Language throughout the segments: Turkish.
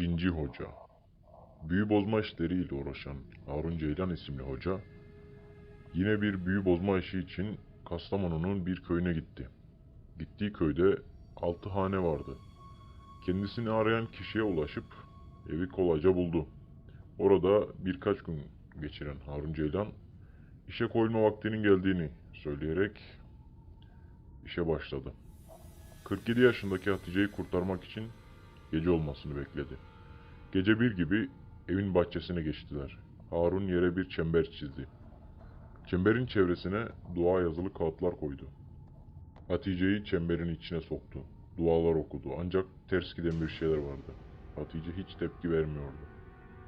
Cinci Hoca Büyü bozma işleriyle uğraşan Harun Ceylan isimli hoca, yine bir büyü bozma işi için Kastamonu'nun bir köyüne gitti. Gittiği köyde altı hane vardı. Kendisini arayan kişiye ulaşıp evi kolayca buldu. Orada birkaç gün geçiren Harun Ceylan, işe koyulma vaktinin geldiğini söyleyerek işe başladı. 47 yaşındaki Hatice'yi kurtarmak için gece olmasını bekledi. Gece bir gibi evin bahçesine geçtiler. Harun yere bir çember çizdi. Çemberin çevresine dua yazılı kağıtlar koydu. Hatice'yi çemberin içine soktu. Dualar okudu ancak ters giden bir şeyler vardı. Hatice hiç tepki vermiyordu.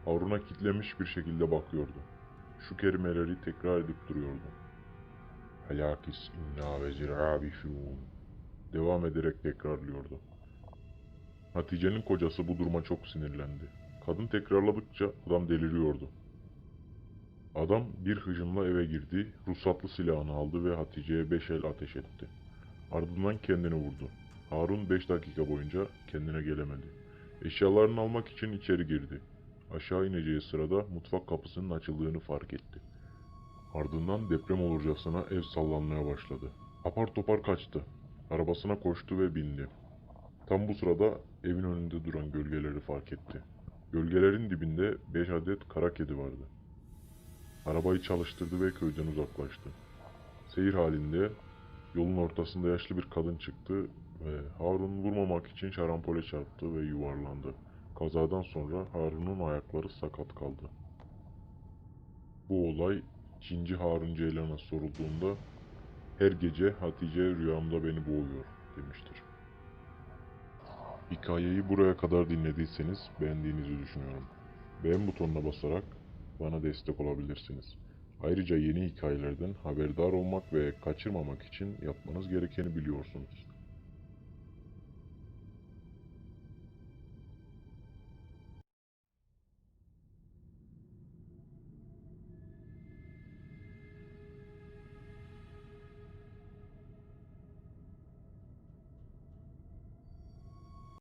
Harun'a kitlemiş bir şekilde bakıyordu. Şu kelimeleri tekrar edip duruyordu. Helakis inna ve zirabişun. Devam ederek tekrarlıyordu. Hatice'nin kocası bu duruma çok sinirlendi. Kadın tekrarladıkça adam deliriyordu. Adam bir hıcımla eve girdi, ruhsatlı silahını aldı ve Hatice'ye beş el ateş etti. Ardından kendini vurdu. Harun beş dakika boyunca kendine gelemedi. Eşyalarını almak için içeri girdi. Aşağı ineceği sırada mutfak kapısının açıldığını fark etti. Ardından deprem olurcasına ev sallanmaya başladı. Apar topar kaçtı. Arabasına koştu ve bindi. Tam bu sırada evin önünde duran gölgeleri fark etti. Gölgelerin dibinde 5 adet kara kedi vardı. Arabayı çalıştırdı ve köyden uzaklaştı. Seyir halinde yolun ortasında yaşlı bir kadın çıktı ve Harun vurmamak için şarampole çarptı ve yuvarlandı. Kazadan sonra Harun'un ayakları sakat kaldı. Bu olay Cinci Harun Ceylan'a sorulduğunda her gece Hatice rüyamda beni boğuyor demiştir. Hikayeyi buraya kadar dinlediyseniz beğendiğinizi düşünüyorum. Beğen butonuna basarak bana destek olabilirsiniz. Ayrıca yeni hikayelerden haberdar olmak ve kaçırmamak için yapmanız gerekeni biliyorsunuz.